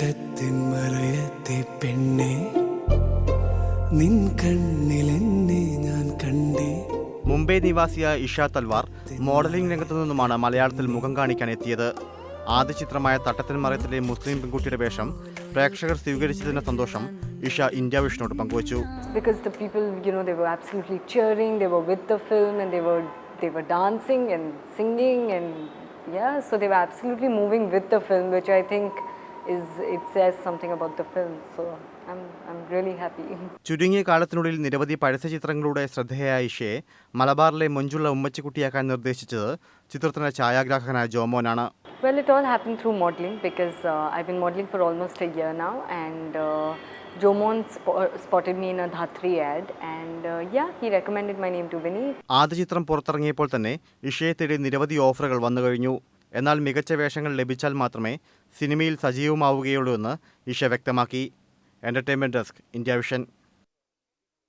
വെട്ടത്തിൻ മറയത്തെ പെണ്ണെ നിൻ കണ്ണിലെന്നെ ഞാൻ കണ്ടേ മുംബൈ നിവാസിയായ ഇഷ തൽവാർ മോഡലിംഗ് രംഗത്തു നിന്നുമാണ് മലയാളത്തിൽ മുഖം കാണിക്കാൻ എത്തിയത് ആദ്യ ചിത്രമായ തട്ടത്തിൻ മറയത്തിലെ മുസ്ലിം പെൺകുട്ടിയുടെ വേഷം പ്രേക്ഷകർ സ്വീകരിച്ചതിന്റെ സന്തോഷം ഇഷ ഇന്ത്യ വിഷനോട് പങ്കുവച്ചു because the people you know they were absolutely cheering they were with the film and they were they were dancing and singing and yeah so they were absolutely moving with the film which i think is it says something about the film so i'm i'm really happy ചുരുങ്ങിയ കാലത്തിനുള്ളിൽ നിരവധി പരസ്യ ചിത്രങ്ങളുടെ ശ്രദ്ധേയായ ഇഷയെ മലബാറിലെ മൊഞ്ചുള്ള ഉമ്മച്ചിക്കുട്ടിയാക്കാൻ നിർദ്ദേശിച്ചത് ചിത്രത്തിന്റെ ഛായാഗ്രാഹകനായ ജോമോനാണ് well it all happened through modeling because uh, i've been modeling for almost a year now and uh, Jomon spo- spotted me in a Dhatri ad and uh, yeah he recommended my name to Vinny ആദ്യ ചിത്രം പുറത്തിറങ്ങിയപ്പോൾ തന്നെ ഇഷയെ തേടി നിരവധി ഓഫറുകൾ വന്നു കഴിഞ്ഞു എന്നാൽ മികച്ച വേഷങ്ങൾ ലഭിച്ചാൽ മാത്രമേ സിനിമയിൽ സജീവമാവുകയുള്ളൂ എന്ന് ഇഷ വ്യക്തമാക്കി. Entertainment desk India vision